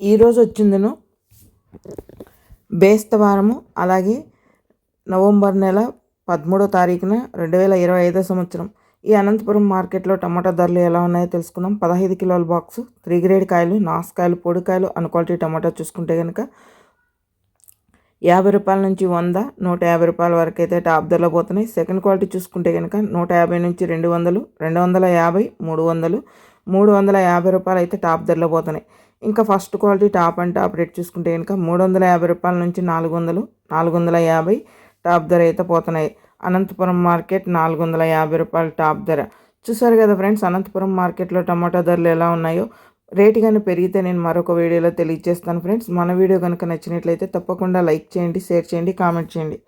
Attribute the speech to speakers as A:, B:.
A: ఈరోజు వచ్చిందను బేస్తవారము అలాగే నవంబర్ నెల పదమూడో తారీఖున రెండు వేల ఇరవై ఐదో సంవత్సరం. ఈ అనంతపురం మార్కెట్లో టమాటా ధరలు ఎలా ఉన్నాయో తెలుసుకుందాం. పదహైదు కిలోల బాక్స్ త్రీ గ్రేడ్ కాయలు నాసుకాయలు పొడికాయలు అన్ క్వాలిటీ టమాటా చూసుకుంటే కనుక యాభై రూపాయల నుంచి వంద నూట యాభై రూపాయల వరకు అయితే టాప్ ధరలో పోతున్నాయి. సెకండ్ క్వాలిటీ చూసుకుంటే కనుక నూట యాభై నుంచి రెండు వందలు రెండు వందల యాభై మూడు వందలు మూడు వందల యాభై రూపాయలు అయితే టాప్ ధరలో పోతున్నాయి. ఇంకా first quality top and top rate చూసుకుంటే కనుక మూడు వందల యాభై రూపాయల నుంచి నాలుగు వందలు నాలుగు వందల యాభై టాప్ ధర అయితే పోతున్నాయి. అనంతపురం మార్కెట్ నాలుగు వందల యాభై రూపాయలు టాప్ ధర. చూసారు కదా ఫ్రెండ్స్ అనంతపురం మార్కెట్లో టమాటా ధరలు ఎలా ఉన్నాయో? రేటు కానీ పెరిగితే నేను మరొక వీడియోలో తెలియజేస్తాను ఫ్రెండ్స్. మన వీడియో కనుక నచ్చినట్లయితే తప్పకుండా లైక్ చేయండి షేర్ చేయండి కామెంట్ చేయండి.